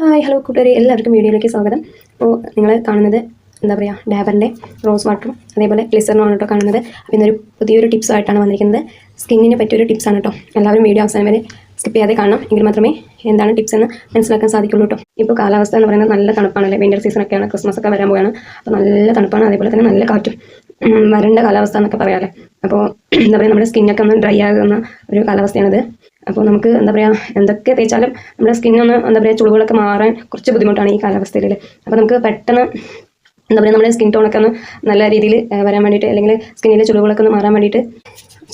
Hi hello കൂട്ടുകാരെ. എല്ലാവർക്കും വീഡിയോയിലേക്ക് സ്വാഗതം. അപ്പോൾ നിങ്ങൾ കാണുന്നത് എന്താ പറയുക ഡാബറിന്റെ റോസ് വാട്ടറും അതേപോലെ ഗ്ലിസറിനുമാണ് കേട്ടോ കാണുന്നത്. അപ്പോൾ ഇന്നൊരു പുതിയൊരു ടിപ്സ് ആയിട്ടാണ് വന്നിരിക്കുന്നത്. സ്കിന്നിന് പറ്റിയൊരു ടിപ്സാണ് കേട്ടോ. എല്ലാവരും വീഡിയോ അവസാനം വരെ സ്കിപ്പ് ചെയ്യാതെ കാണണം. എങ്കിൽ മാത്രമേ എന്താണ് ടിപ്സ് എന്ന് മനസ്സിലാക്കാൻ സാധിക്കുള്ളൂ കേട്ടോ. ഇപ്പോൾ കാലാവസ്ഥ എന്ന് പറയുന്നത് നല്ല തണുപ്പാണല്ലേ വിന്റർ സീസണൊക്കെയാണ് ക്രിസ്മസ് ഒക്കെ വരാൻ പോവുകയാണ് അപ്പോൾ നല്ല തണുപ്പാണ് അതേപോലെ തന്നെ നല്ല കാറ്റും. വരണ്ട കാലാവസ്ഥ എന്നൊക്കെ പറയാമല്ലേ അപ്പോൾ എന്താ പറയുക നമ്മുടെ സ്കിന്നൊക്കെ ഒന്ന് ഡ്രൈ ആകുന്ന ഒരു കാലാവസ്ഥയാണിത്. അപ്പോൾ നമുക്ക് എന്താ പറയുക എന്തൊക്കെ തേച്ചാലും നമ്മുടെ സ്കിന്നൊന്ന് എന്താ പറയുക ചുളിവുകളൊക്കെ മാറാൻ കുറച്ച് ബുദ്ധിമുട്ടാണ് ഈ കാലാവസ്ഥയിൽ അപ്പോൾ നമുക്ക് പെട്ടെന്ന് എന്താ പറയുക നമ്മുടെ സ്കിൻ ടോണൊക്കെ ഒന്ന് നല്ല രീതിയിൽ വരാൻ വേണ്ടിയിട്ട് അല്ലെങ്കിൽ സ്കിന്നിലെ ചുളിവുകളൊക്കെ ഒന്ന് മാറാൻ വേണ്ടിയിട്ട്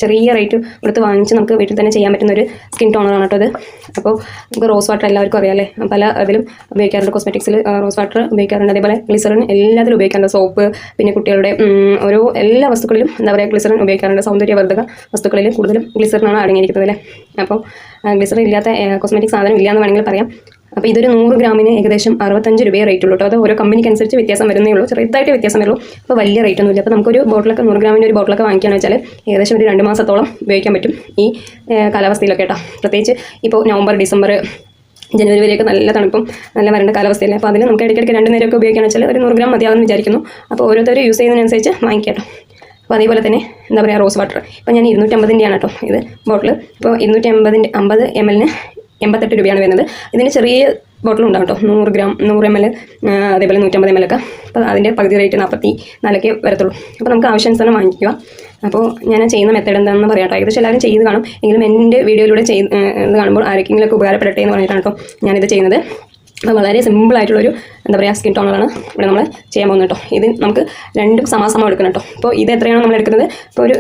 ചെറിയ റേറ്റ് കൊടുത്ത് വാങ്ങിച്ച് നമുക്ക് വീട്ടിൽ തന്നെ ചെയ്യാൻ പറ്റുന്ന ഒരു സ്കിൻ ടോണറാണ് കേട്ടോ അത്. അപ്പോൾ നമുക്ക് റോസ് വാട്ടർ എല്ലാവർക്കും അറിയാമല്ലേ പല ഇതിലും ഉപയോഗിക്കാറുണ്ട്. കോസ്മെറ്റിക്സിൽ റോസ് വാട്ടർ ഉപയോഗിക്കാറുണ്ട്. അതേപോലെ ഗ്ലിസറിൻ എല്ലാത്തിലും ഉപയോഗിക്കാറുണ്ട്. സോപ്പ് പിന്നെ കുട്ടികളുടെ ഓരോ എല്ലാ വസ്തുക്കളിലും എന്താ പറയുക ഗ്ലിസറിൻ ഉപയോഗിക്കാറുണ്ട്. സൗന്ദര്യവർദ്ധക വസ്തുക്കളിൽ കൂടുതലും ഗ്ലിസറിനാണ് അടങ്ങിയിരിക്കുന്നത് അല്ലേ? അപ്പോൾ ഗ്ലിസറിൻ ഇല്ലാത്ത കോസ്മെറ്റിക് സാധനം ഇല്ല വേണമെങ്കിൽ പറയാം. അപ്പോൾ ഇതൊരു നൂറ് ഗ്രാമിന് ഏകദേശം അറുപത്തഞ്ച് രൂപയെ റേറ്റ് ഉള്ളൂ കേട്ടോ അത് ഓരോ കമ്പനിക്ക് അനുസരിച്ച് വ്യത്യാസം വരുന്നേ ഉള്ളൂ. ചെറുതായിട്ട് വ്യത്യാസം വരുള്ളൂ അപ്പോൾ വലിയ റേറ്റ് ഒന്നുമില്ല. അപ്പോൾ നമുക്കൊരു ബോട്ടിലൊക്കെ നൂറ് ഗ്രാമിന്റെ ഒരു ബോട്ടിലൊക്കെ വാങ്ങിക്കുകയാണെന്ന് വെച്ചാൽ ഏകദേശം ഒരു രണ്ട് മാസത്തോളം ഉപയോഗിക്കാൻ പറ്റും ഈ കാലാവസ്ഥയിലൊക്കെ കേട്ടോ പ്രത്യേകിച്ച് ഇപ്പോൾ നവംബർ ഡിസംബർ ജനുവരി വരെയൊക്കെ നല്ല തണുപ്പും നല്ല വരേണ്ട കാലാവസ്ഥയല്ലേ. അപ്പോൾ അതിൽ നമുക്ക് ഇടയ്ക്കിടയ്ക്ക് രണ്ട് നേരമൊക്കെ ഉപയോഗിക്കുകയാണെന്ന് വെച്ചാൽ ഒരു നൂറ് ഗ്രാം മതിയാവുമെന്ന് വിചാരിക്കുന്നു. അപ്പോൾ ഓരോരുത്തർ യൂസ് ചെയ്യുന്നതിനനുസരിച്ച് വാങ്ങിക്കാം അപ്പോൾ അതേപോലെ തന്നെ എന്താ പറയുക റോസ് വാട്ടർ ഇപ്പോൾ ഞാൻ ഇരുന്നൂറ്റമ്പതിന്റെയാണ് കേട്ടോ ഇത് ബോട്ടിൽ ഇപ്പോൾ ഇരുന്നൂറ്റി അമ്പതിന്റെ അമ്പത് എം എല്ലിന് എൺപത്തെട്ട് രൂപയാണ് വരുന്നത്. ഇതിന് ചെറിയ ബോട്ടിൽ ഉണ്ടാവും കേട്ടോ. നൂറ് ഗ്രാം നൂറ് എം എൽ അതേപോലെ നൂറ്റമ്പത് എം എൽ ഒക്കെ. അപ്പോൾ അതിന്റെ പകുതി റേറ്റ് നാൽപ്പത്തി നാലൊക്കെ വരത്തുള്ളൂ. അപ്പോൾ നമുക്ക് ആവശ്യാനുസരണം വാങ്ങിക്കുക. അപ്പോൾ ഞാൻ ചെയ്യുന്ന മെത്തേഡ് എന്താണെന്ന് പറയാം കേട്ടോ. ഏകദേശം എല്ലാവരും ചെയ്ത് കാണും. എങ്കിലും എന്റെ വീഡിയോയിലൂടെ ചെയ്ത് ഇത് കാണുമ്പോൾ ആരെങ്കിലും ഉപകാരപ്പെടട്ടെ എന്ന് പറഞ്ഞിട്ടാണ് കേട്ടോ ഞാനിത് ചെയ്യുന്നത്. അപ്പോൾ വളരെ സിമ്പിൾ ആയിട്ടുള്ളൊരു എന്താ പറയുക സ്കിൻ ടോണറാണ് ഇവിടെ നമ്മൾ ചെയ്യാൻ പോകുന്നത് കേട്ടോ. ഇത് നമുക്ക് രണ്ടും സമാസമം എടുക്കണം കേട്ടോ. അപ്പോൾ ഇത് എത്രയാണോ നമ്മൾ എടുക്കുന്നത്? ഇപ്പോൾ ഒരു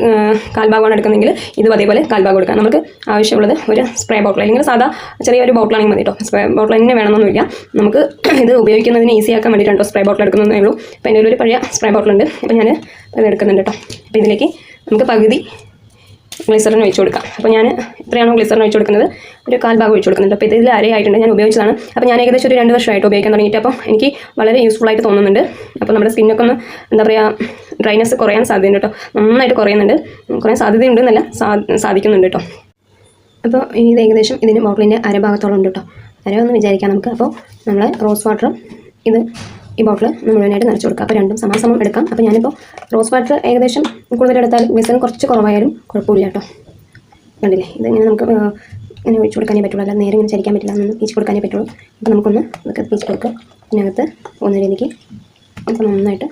കാൽഭാഗമാണ് എടുക്കുന്നതെങ്കിൽ ഇത് അതേപോലെ കാൽഭാഗം എടുക്കാം. നമുക്ക് ആവശ്യമുള്ളത് ഒരു സ്പ്രേ ബോട്ടിൽ അല്ലെങ്കിൽ സാധാ ചെറിയൊരു ബോട്ടിലാണെങ്കിൽ മതി കേട്ടോ. സ്പ്രേ ബോട്ടിൽ തന്നെ വേണമെന്നൊന്നുമില്ല. നമുക്ക് ഇത് ഉപയോഗിക്കുന്നതിന് ഈസി ആക്കാൻ വേണ്ടിയിട്ടാണ് കേട്ടോ സ്പ്രേ ബോട്ടിൽ എടുക്കുന്നതേ ഉള്ളൂ. അപ്പോൾ എന്റെ ഒരു പഴയ സ്പ്രേ ബോട്ടിലുണ്ട് അപ്പോൾ ഞാൻ അത് എടുക്കുന്നുണ്ട് കേട്ടോ. അപ്പോൾ ഇതിലേക്ക് നമുക്ക് പകുതി ഗ്ലിസറിന് ഒഴിച്ച് കൊടുക്കാം. അപ്പോൾ ഞാൻ ഇത്രയാണ് ഗ്ലിസറിന് ഒഴിച്ച് കൊടുക്കുന്നത്? ഒരു കാൽ ഭാഗം ഒഴിച്ച് കൊടുക്കുന്നുണ്ട്. അപ്പോൾ ഇതിൽ അരയായിട്ടുണ്ട്. ഞാൻ ഉപയോഗിച്ചതാണ്. അപ്പോൾ ഞാൻ ഏകദേശം ഒരു രണ്ട് വർഷമായിട്ട് ഉപയോഗിക്കാൻ തുടങ്ങിയിട്ട് അപ്പോൾ എനിക്ക് വളരെ യൂസ്ഫുൾ ആയിട്ട് തോന്നുന്നുണ്ട്. അപ്പോൾ നമ്മുടെ സ്കിന്നൊക്കെ ഒന്ന് എന്താ പറയുക ഡ്രൈനസ് കുറയാൻ സാധ്യതയുണ്ട് കേട്ടോ. നന്നായിട്ട് കുറയുന്നുണ്ട്. കുറയാൻ സാധ്യതയുണ്ട് എന്നല്ല സാധിക്കുന്നുണ്ട് കേട്ടോ. അപ്പോൾ ഇത് ഏകദേശം ഇതിന് ബോട്ടിലിന്റെ അരഭാഗത്തോളം ഉണ്ട് കേട്ടോ. അര ഒന്ന് വിചാരിക്കാം നമുക്ക്. അപ്പോൾ നമ്മൾ റോസ് വാട്ടറും ഇത് ഈ ബോട്ടിൽ മുഴുവനായിട്ട് നിറച്ച് കൊടുക്കുക. അപ്പോൾ രണ്ടും സമാസമം എടുക്കാം. അപ്പോൾ ഞാനിപ്പോൾ റോസ് വാട്ടർ ഏകദേശം കൂടുതലെടുത്താൽ വിസൻ കുറച്ച് കുറവായാലും കുഴപ്പമില്ല കേട്ടോ. കണ്ടില്ലേ? ഇതിങ്ങനെ നമുക്ക് ഇങ്ങനെ ഒഴിച്ച് കൊടുക്കാനേ പറ്റുള്ളൂ. അല്ല നേരെ ഇങ്ങനെ ചരിക്കാൻ പറ്റില്ല. ഒന്ന് പീച്ച് കൊടുക്കാനേ പറ്റുള്ളൂ. അപ്പോൾ നമുക്കൊന്ന് ഇതൊക്കെ പീച്ച് കൊടുക്കുക ഇതിനകത്ത് പോകുന്ന രീതിക്ക് അപ്പോൾ നന്നായിട്ട്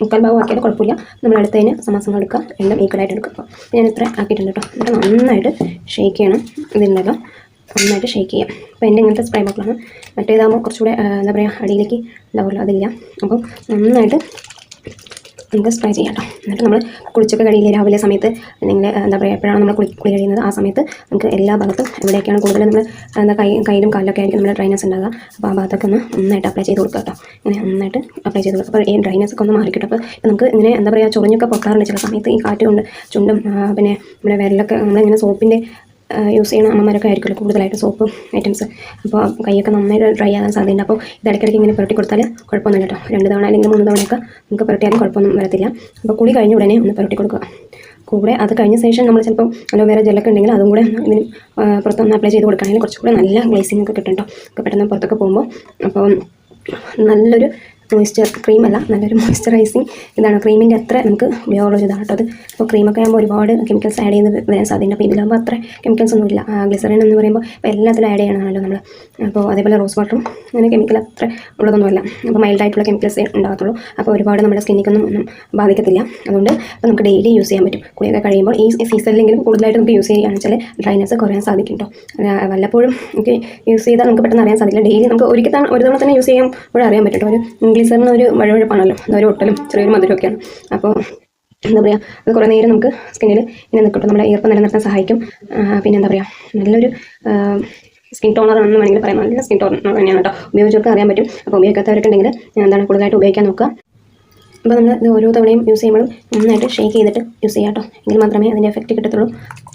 മുക്കാൽ ഭാഗം ആക്കിയാൽ കുഴപ്പമില്ല. നമ്മൾ അടുത്തതിന് സമാസം എടുക്കുക. എല്ലാം ഈക്വലായിട്ട് എടുക്കുക. അപ്പോൾ ഞാൻ ഇത്ര ആക്കിയിട്ടുണ്ട് കേട്ടോ. എന്നിട്ട് നന്നായിട്ട് ഷേക്ക് ചെയ്യണം. ഇതിന്റെല്ലോ നന്നായിട്ട് ഷേക്ക് ചെയ്യാം. അപ്പോൾ എന്റെ ഇങ്ങനത്തെ സ്പ്രേ ബോട്ടിലാണ് മറ്റേതാകുമ്പോൾ കുറച്ചുകൂടെ എന്താ പറയുക അടിയിലേക്ക് ഉണ്ടാവുമല്ലോ അതില്ല. അപ്പോൾ നന്നായിട്ട് നമുക്ക് സ്പ്രേ ചെയ്യാം കേട്ടോ എന്നിട്ട് നമ്മൾ കുളിച്ചൊക്കെ കഴിയില്ലേ രാവിലെ സമയത്ത് അല്ലെങ്കിൽ എന്താ പറയുക എപ്പോഴാണ് നമ്മൾ കുളി കുളി കഴിയുന്നത് ആ സമയത്ത് നമുക്ക് എല്ലാ ഭാഗത്തും എവിടെയൊക്കെയാണ് കൂടുതൽ നമ്മൾ എന്താ കൈ കയ്യിലും കാലിലൊക്കെ ആയിരിക്കും നമ്മുടെ ഡ്രൈനസ് ഉണ്ടാകുക അപ്പോൾ ആ ഭാഗത്തൊക്കെ ഒന്ന് നന്നായിട്ട് അപ്ലൈ ചെയ്ത് കൊടുക്കുക കേട്ടോ ഇങ്ങനെ നന്നായിട്ട് അപ്ലൈ ചെയ്ത് കൊടുക്കുക. അപ്പോൾ ഈ ഡ്രൈനസ് ഒക്കെ ഒന്ന് മാറിക്കിട്ടും അപ്പോൾ നമുക്ക് ഇങ്ങനെ എന്താ പറയുക ചൊറിഞ്ഞൊക്കെ പൊക്കാറുണ്ട് ചില സമയത്ത് ഈ കാറ്റ് കൊണ്ട് ചുണ്ടും പിന്നെ നമ്മുടെ വിരലൊക്കെ നമ്മളിങ്ങനെ സോപ്പിന്റെ യൂസ് ചെയ്യുന്ന അമ്മമാരൊക്കെ ആയിരിക്കുമല്ലോ കൂടുതലായിട്ട് സോപ്പ് ഐറ്റംസ് അപ്പോൾ കൈയൊക്കെ നന്നായിട്ട് ഡ്രൈ ആകാൻ സാധ്യതയുണ്ട്. അപ്പോൾ ഇത് ഇടയ്ക്കിടയ്ക്ക് ഇങ്ങനെ പുരട്ടി കൊടുത്താൽ കുഴപ്പമൊന്നും കേട്ടോ. രണ്ട് തവണ അല്ലെങ്കിൽ മൂന്ന് തവണയൊക്കെ നമുക്ക് പുരട്ടിയാലും കുഴപ്പമൊന്നും വരത്തില്ല. അപ്പോൾ കുളി കഴിഞ്ഞ ഉടനെ ഒന്ന് പുരട്ടി കൊടുക്കുക. കൂടെ അത് കഴിഞ്ഞ ശേഷം നമ്മൾ ചിലപ്പോൾ അലോവേറ ജെല്ലൊക്കെ ഉണ്ടെങ്കിൽ അതും കൂടെ ഇതിന് പുറത്തൊന്ന് അപ്ലൈ ചെയ്ത് കൊടുക്കുകയാണെങ്കിൽ കുറച്ചുകൂടെ നല്ല ഗ്ലേസിംഗ് ഒക്കെ കിട്ടും കേട്ടോ. പെട്ടെന്ന് പുറത്തൊക്കെ പോകുമ്പോൾ അപ്പോൾ നല്ലൊരു മോയ്സ്ചർ ക്രീമല്ല നല്ലൊരു മോയ്സ്ചറൈസിങ് ഇതാണ്. ക്രീമിന്റെ അത്ര നമുക്ക് ഉപയോഗമുള്ള ഒരു ഇതാണ് കേട്ടോ അത്. അപ്പോൾ ക്രീമൊക്കെ ആകുമ്പോൾ ഒരുപാട് കെമിക്കൽസ് ആഡ് ചെയ്ത് വരാൻ സാധ്യത അപ്പോൾ ഇതിലാകുമ്പോൾ അത്ര കെമിക്കൽസ് ഒന്നുമില്ല ഗ്ലിസറിൻ എന്ന് പറയുമ്പോൾ ഇപ്പോൾ എല്ലാത്തിലും ആഡ് ചെയ്യണമല്ലോ നമ്മൾ അപ്പോൾ അതേപോലെ റോസ് വാട്ടറും അങ്ങനെ കെമിക്കൽ അത്ര ഉള്ളതൊന്നുമല്ല അപ്പോൾ മൈൽഡായിട്ടുള്ള കെമിക്കൽസ് ഉണ്ടാകത്തുള്ളൂ. അപ്പോൾ ഒരുപാട് നമ്മുടെ സ്കിന്നിക്കൊന്നും ഒന്നും ബാധിക്കത്തില്ല. അതുകൊണ്ട് അപ്പോൾ നമുക്ക് ഡെയിലി യൂസ് ചെയ്യാൻ പറ്റും. കുളിയൊക്കെ കഴിയുമ്പോൾ ഈ സീസണിലെങ്കിലും കൂടുതലായിട്ട് നമുക്ക് യൂസ് ചെയ്യുകയാണെന്ന് വെച്ചാൽ ഡ്രൈനസ് കുറയാൻ സാധിക്കും കേട്ടോ. വല്ലപ്പോഴും നമുക്ക് യൂസ് ചെയ്താൽ നമുക്ക് പെട്ടെന്ന് അറിയാൻ സാധിക്കില്ല. ഡെയിലി നമുക്ക് ഒരിക്കൽ ഒരു തവണ തന്നെ യൂസ് ചെയ്യുമ്പോഴും അറിയാൻ പറ്റും ഒരു ഗ്ലിസറിന് ഒരു വഴുവഴുപ്പാണല്ലോ. അതൊരു ഒട്ടലും ചെറിയൊരു മധുരമൊക്കെയാണ്. അപ്പോൾ എന്താ പറയുക അത് കുറേ നേരം നമുക്ക് സ്കിന്നിൽ ഇങ്ങനെ നിൽക്കട്ടെ നമ്മുടെ ഈർപ്പം നിലനിർത്താൻ സഹായിക്കും. പിന്നെ എന്താ പറയുക നല്ലൊരു സ്കിൻ ടോണർ ആണെന്ന് വേണമെങ്കിൽ പറയാം. നല്ല സ്കിൻ ടോണർ തന്നെയാണ് കേട്ടോ. ഉപയോഗിച്ചവർക്ക് അറിയാൻ പറ്റും. അപ്പോൾ ഉപയോഗിക്കാത്തവരൊക്കെ ഉണ്ടെങ്കിൽ എന്താണ് കൂടുതലായിട്ട് ഉപയോഗിക്കാൻ നോക്കുക. അപ്പോൾ നമ്മൾ ഇത് ഓരോ തവണയും യൂസ് ചെയ്യുമ്പോഴും നന്നായിട്ട് ഷേക്ക് ചെയ്തിട്ട് യൂസ് ചെയ്യാം കേട്ടോ എങ്കിൽ മാത്രമേ അതിന്റെ എഫക്റ്റ് കിട്ടത്തുള്ളൂ.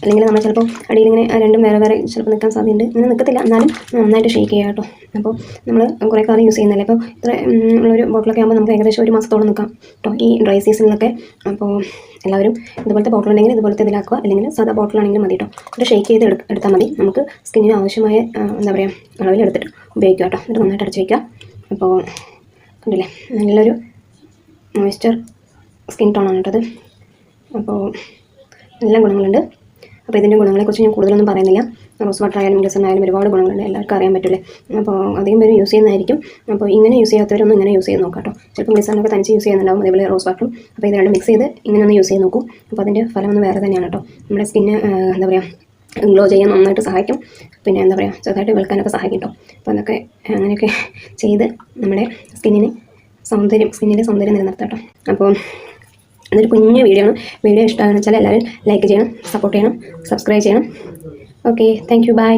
അല്ലെങ്കിൽ നമ്മൾ ചിലപ്പോൾ അടിയിൽ ഇങ്ങനെ രണ്ടും വേറെ വേറെ ചിലപ്പോൾ നിൽക്കാൻ സാധ്യതയുണ്ട്. ഇങ്ങനെ നിൽക്കത്തില്ല. എന്നാലും നന്നായിട്ട് ഷേക്ക് ചെയ്യുക കേട്ടോ അപ്പോൾ നമ്മൾ കുറേ കാലം യൂസ് ചെയ്യുന്നില്ല അപ്പോൾ ഇത്ര ഉള്ളൊരു ബോട്ടിലൊക്കെ ആകുമ്പോൾ നമുക്ക് ഏകദേശം ഒരു മാസത്തോളം നിൽക്കാം കേട്ടോ ഈ ഡ്രൈ സീസണിലൊക്കെ അപ്പോൾ എല്ലാവരും ഇതുപോലത്തെ ബോട്ടിൽ ഉണ്ടെങ്കിൽ ഇതുപോലത്തെ ഇതിലാക്കുക. അല്ലെങ്കിൽ സാധാ ബോട്ടിലാണെങ്കിലും മതി കേട്ടോ എന്നിട്ട് ഷേക്ക് ചെയ്ത് എടു- എടുത്താൽ മതി. നമുക്ക് സ്കിന്നിന് ആവശ്യമായ എന്താ പറയുക അളവിൽ എടുത്തിട്ട് ഉപയോഗിക്കുക കേട്ടോ എന്നിട്ട് നന്നായിട്ട് അടച്ച് വയ്ക്കുക അപ്പോൾ കണ്ടില്ലേ? നല്ലൊരു മോയ്സ്ചർ സ്കിൻ ടോണാണ് കേട്ടത്. അപ്പോൾ നല്ല ഗുണങ്ങളുണ്ട്. അപ്പോൾ ഇതിന്റെ ഗുണങ്ങളെക്കുറിച്ച് ഞാൻ കൂടുതലൊന്നും പറയുന്നില്ല. റോസ് വാട്ടർ ആയാലും ഗ്ലിസൺ ആയാലും ഒരുപാട് ഗുണങ്ങളുണ്ട്. എല്ലാവർക്കും അറിയാൻ പറ്റില്ലേ? അപ്പോൾ അധികം പേര് യൂസ് ചെയ്യുന്നതായിരിക്കും. അപ്പോൾ ഇങ്ങനെ യൂസ് ചെയ്യാത്തവരൊന്നും ഇങ്ങനെ യൂസ് ചെയ്ത് നോക്കാട്ടോ കേട്ടോ. ചിലപ്പോൾ ഗ്ലിസറിനൊക്കെ തനിച്ച് യൂസ് ചെയ്യുന്നുണ്ടാവും. അതേപോലെ റോസ് വാട്ടറും. അപ്പോൾ ഇത് രണ്ടും മിക്സ് ചെയ്ത് ഇങ്ങനെ ഒന്ന് യൂസ് ചെയ്ത് നോക്കും. അപ്പോൾ അതിന്റെ ഫലം ഒന്ന് വേറെ തന്നെയാണ് കേട്ടോ. നമ്മുടെ സ്കിന്ന് എന്താ പറയുക ഗ്ലോ ചെയ്യാൻ നന്നായിട്ട് സഹായിക്കും. പിന്നെ എന്താ പറയുക ചെറുതായിട്ട് വെളുക്കാനൊക്കെ സഹായിക്കും കേട്ടോ. അപ്പോൾ അതൊക്കെ അങ്ങനെയൊക്കെ ചെയ്ത് നമ്മുടെ സ്കിന്നിന് സൗന്ദര്യം സ്കിന്നിന്റെ സൗന്ദര്യം നിലനിർത്താം അപ്പോൾ അതൊരു കുഞ്ഞു വീഡിയോ ആണ്. വീഡിയോ ഇഷ്ടമാണെന്ന് വെച്ചാൽ എല്ലാവരും ലൈക്ക് ചെയ്യണം സപ്പോർട്ട് ചെയ്യണം സബ്സ്ക്രൈബ് ചെയ്യണം. Okay thank you by